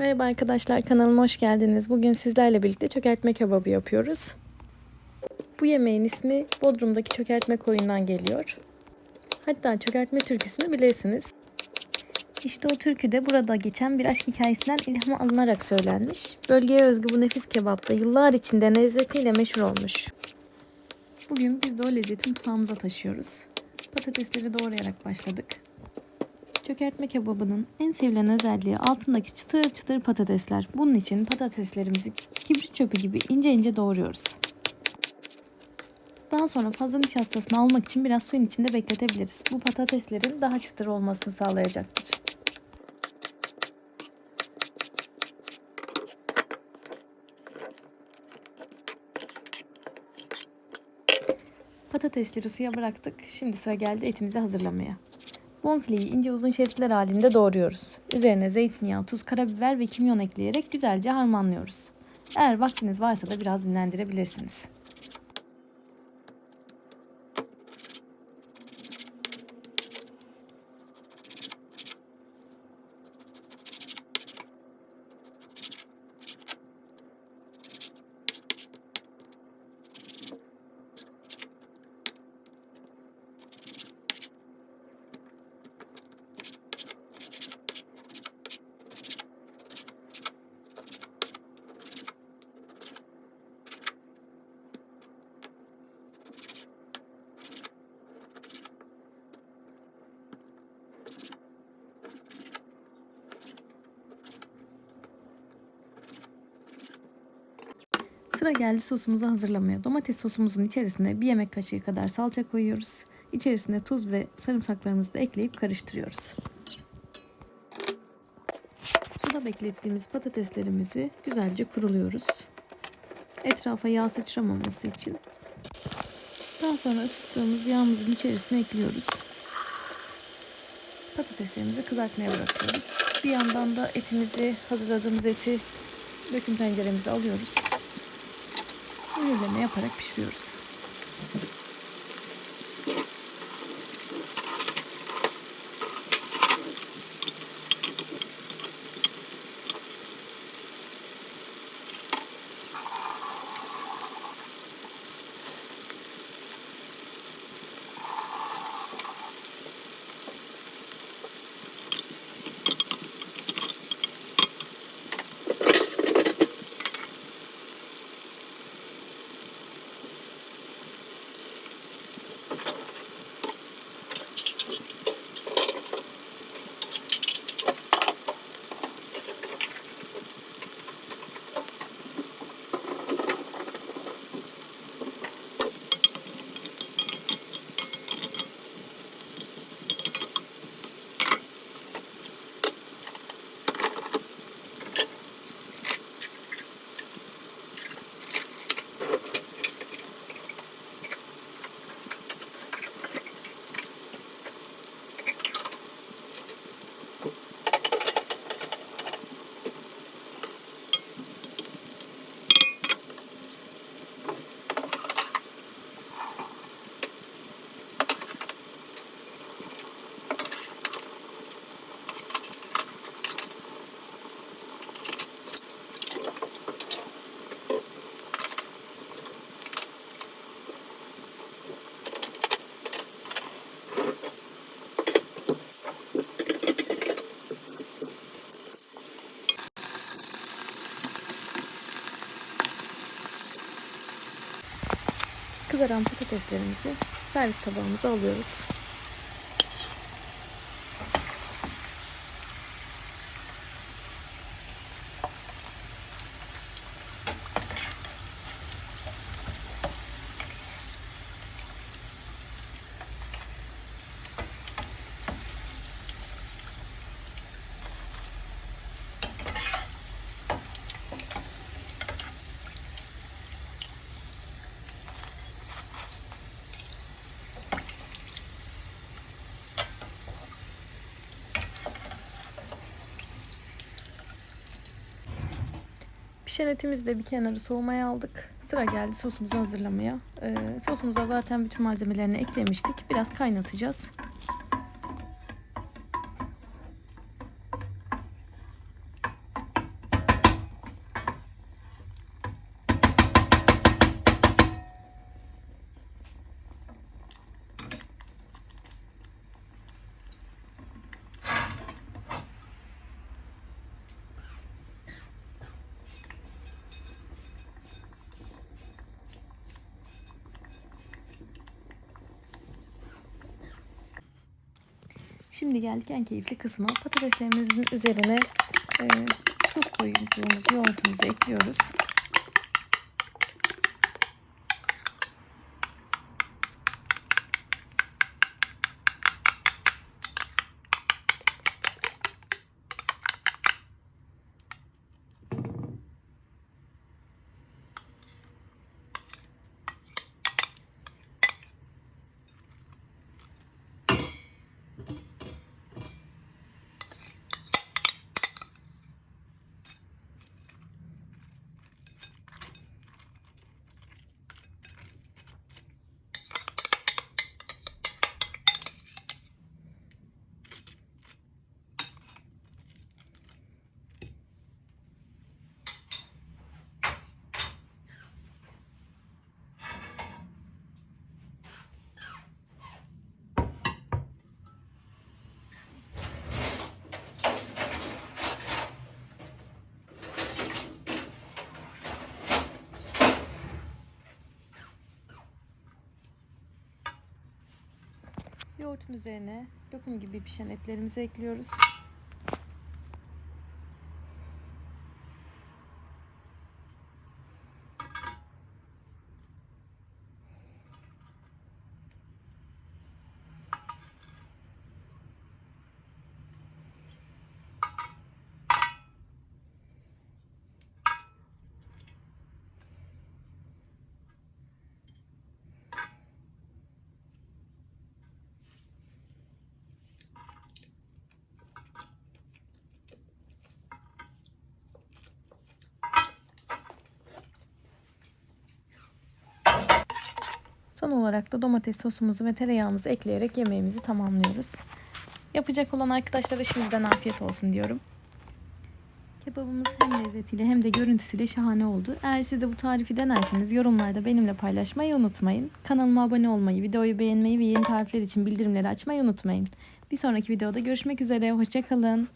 Merhaba arkadaşlar kanalıma hoş geldiniz. Bugün sizlerle birlikte çökertme kebabı yapıyoruz. Bu yemeğin ismi Bodrum'daki çökertme koyundan geliyor. Hatta çökertme türküsünü bilirsiniz. İşte o türkü de burada geçen bir aşk hikayesinden ilham alınarak söylenmiş. Bölgeye özgü bu nefis kebap da yıllar içinde lezzetiyle meşhur olmuş. Bugün biz de o lezzeti mutfağımıza taşıyoruz. Patatesleri doğrayarak başladık. Çökertme kebabının en sevilen özelliği altındaki çıtır çıtır patatesler. Bunun için patateslerimizi kibrit çöpü gibi ince ince doğruyoruz. Daha sonra fazla nişastasını almak için biraz suyun içinde bekletebiliriz. Bu patateslerin daha çıtır olmasını sağlayacaktır. Patatesleri suya bıraktık. Şimdi sıra geldi etimizi hazırlamaya. Bonfileyi ince uzun şeritler halinde doğruyoruz. Üzerine zeytinyağı, tuz, karabiber ve kimyon ekleyerek güzelce harmanlıyoruz. Eğer vaktiniz varsa da biraz dinlendirebilirsiniz. Sıra geldi sosumuzu hazırlamaya. Domates sosumuzun içerisine bir yemek kaşığı kadar salça koyuyoruz. İçerisine tuz ve sarımsaklarımızı da ekleyip karıştırıyoruz. Suda beklettiğimiz patateslerimizi güzelce kuruluyoruz. Etrafa yağ sıçramaması için. Daha sonra ısıttığımız yağımızın içerisine ekliyoruz. Patateslerimizi kızartmaya bırakıyoruz. Bir yandan da etimizi, hazırladığımız eti döküm tenceremize alıyoruz. Mühürleme yaparak pişiriyoruz. Kızaran patateslerimizi servis tabağımıza alıyoruz. Pişen etimizi de bir kenarı soğumaya aldık. Sıra geldi sosumuzu hazırlamaya. Ee, sosumuza zaten bütün malzemelerini eklemiştik. Biraz kaynatacağız. Şimdi geldik en keyifli kısma. Patateslerimizin üzerine e, tuz koyduğumuz yoğurtumuzu ekliyoruz. Yoğurtun üzerine lokum gibi pişen etlerimizi ekliyoruz. Son olarak da domates sosumuzu ve tereyağımızı ekleyerek yemeğimizi tamamlıyoruz. Yapacak olan arkadaşlara şimdiden afiyet olsun diyorum. Kebabımız hem lezzetiyle hem de görüntüsüyle şahane oldu. Eğer siz de bu tarifi denerseniz yorumlarda benimle paylaşmayı unutmayın. Kanalıma abone olmayı, videoyu beğenmeyi ve yeni tarifler için bildirimleri açmayı unutmayın. Bir sonraki videoda görüşmek üzere. Hoşçakalın.